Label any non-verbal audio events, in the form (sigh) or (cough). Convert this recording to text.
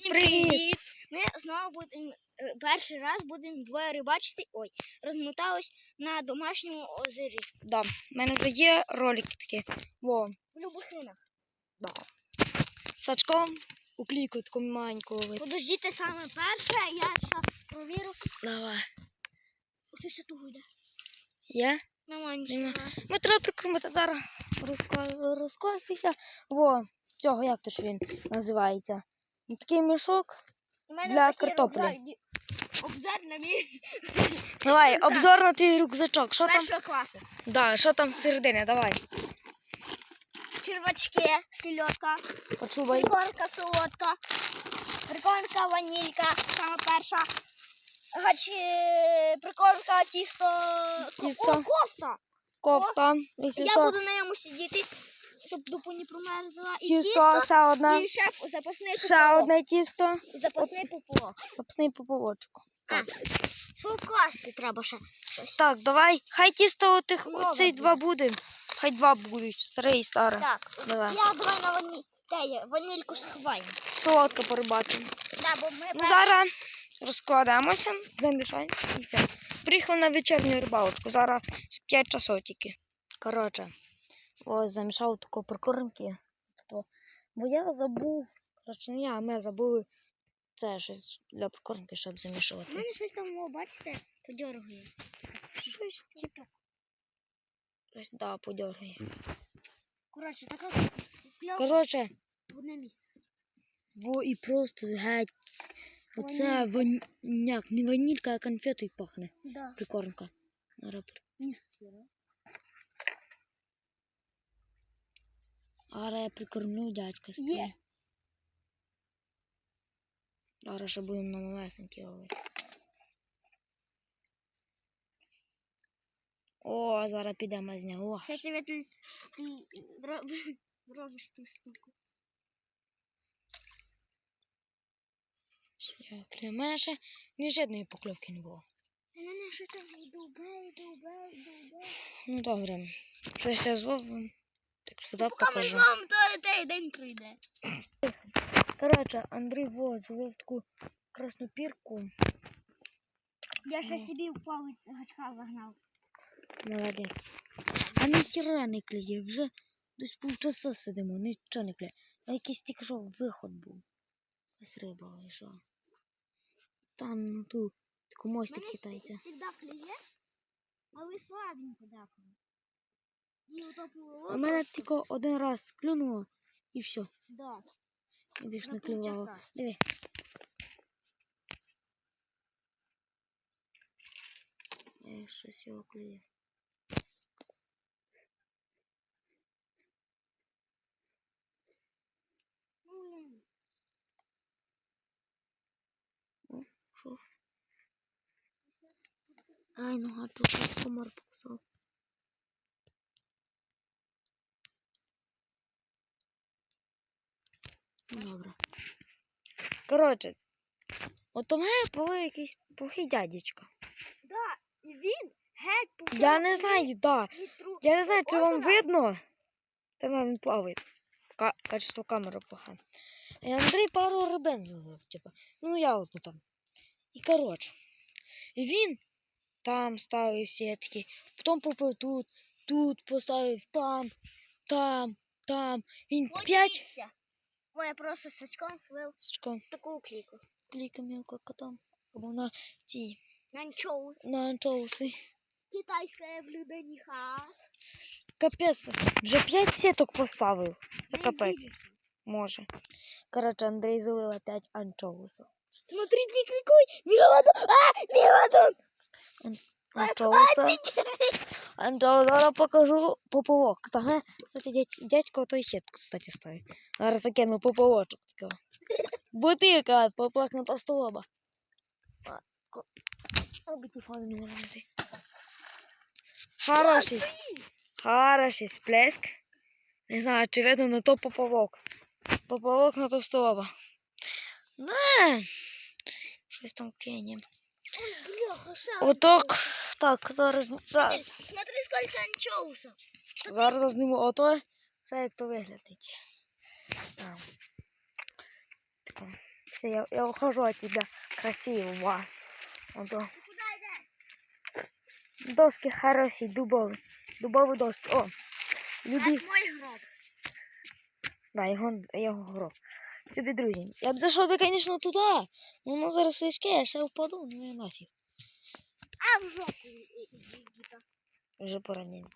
Всім Привіт! Ми знову будемо е, перший раз будемо двоє рибачити. Ой, розмотались на домашньому озері. Да, в мене вже є ролики такі. Во, В Любохинах. да. Сачком у кліку таку маленьку ловити. Подождіть саме перше, я ще провірю. Давай. Щось тут йде. Є? Нема нічого. Ми треба прикормити зараз розко... розкластися. Во, цього як то ж він називається? Ну, Такий мішок. Для картоплі. Обзор на мій (laughs) Давай, обзор на твій рюкзачок. Що там? першого класу. Да, що там всередині? Давай. Червачки, сільотка, Почубай. прикормка солодка, прикормка ванілька, саме перша. Гач, е, прикормка тісто. Тісто. О, кофта! Кофта. Якщо Я що, буду на ньому сидіти, щоб дупу не промерзла. І тісто, тісто, ще одна. і ще запасний Ще одне тісто. Запасний поплавок. Запасний поповочок. А, що вкласти треба ще щось. Так, давай. Хай тісто отих, Нове оцей буде. два буде. Хай два будуть, старе і старе. Так, Давай. я давай на вані... Де є? ванільку сховаємо. Солодко порибачимо. Да, бо ми Ну, зараз розкладаємося, замішаємо і все. Приїхав на вечірню рибалочку. Зараз 5 часов тільки. Коротше, ось замішав таку прикормки. Бо я забув, коротше, не я, а ми забули це щось для прикормки, щоб У замішувати. мене щось там, о, бачите, подергує. Щось типу. Щось, да, подергає. Коротше, така кльова Коротше, в одне місце. во і просто геть. Оце ваняк, не ванілька, а конфетою пахне. Да. Прикормка. Зараз Ніхера. Зараз я прикормлю дядька. Є. свій. Зараз ще будемо на малесенькі ловити. О, зараз підемо з нього. Ще тебе ти, ти зроб- (laughs) зробиш ту штуку. Для мене ще ні жодної покльовки не було. У мене щось там дубе, дубе, дубе. Ну добре. Щось я зловив. Сюди покажу. вами, то той день прийде. Коротше, Андрій во зловив таку красну пірку. Я ще Ну. собі в палець гачка загнав. Молодець. А ніхіра не клює. Вже десь півчаса сидимо, нічого не клює. А якийсь тільки що виход був. Якась риба вийшла. Там ну ту таку мостик хитається. Завжди клює, але слабенько деколи. І ото У мене тільки один раз клюнуло і все. Да. І більш не клювало. Диви. Е, Щось його клює. М. Що? Ай, нога чухається, комар покусав. Добре. Коротше, от у мене був якийсь плохий дядечко. Да, і він геть почав Я не знаю, да. Я не знаю, чи вам видно. Там він плаває. Ка качество камери погане. І Андрій пару рибен зловив, типу. Ну, я одну там. І коротше. І він там ставив сітки, потім попив тут, тут поставив там, там, там. Він п'ять. Ой, я просто сачком свив Сачком, таку кліку. кліка мілко котом. Або на ті, На анчоус. на анчоуси. Китайське блюдоніха. Капець, вже п'ять сіток поставив. Це капець. Може. Коротше, Андрій зловив опять анчоусов. Смотрите, какой мегалодон. А, мегалодон. Анчоуса. Анчоус, зараз покажу поповок. Е, кстати, дядь, дядько той сітку, кстати, ставить. Зараз закину поповочок такого. Бутилка, поплакнута столоба. Оби телефон не нравится. Хороший. Хороший сплеск. Не знаю, чи видно, на то поповок. Поповок на то столоба. Не. Щось там клеєння. Бляха, ша. Отак. Так, зараз, зараз, Смотри, сколько анчоусов. зараз зазніму ото. Це як то виглядить. Там. Тако. Бачите, я, я ухожу от тебя красиво. Ва. Ото. Ти куди йдеш? Доски хороші, дубові. Дубові доски. О, любі. Це мой гроб. Да, його, його гроб. Любі друзі, я б зайшов би, звісно, туди. Ну, ну зараз слизьке, я ще впаду, ну і нафіг. А в жопу. Вже поранення.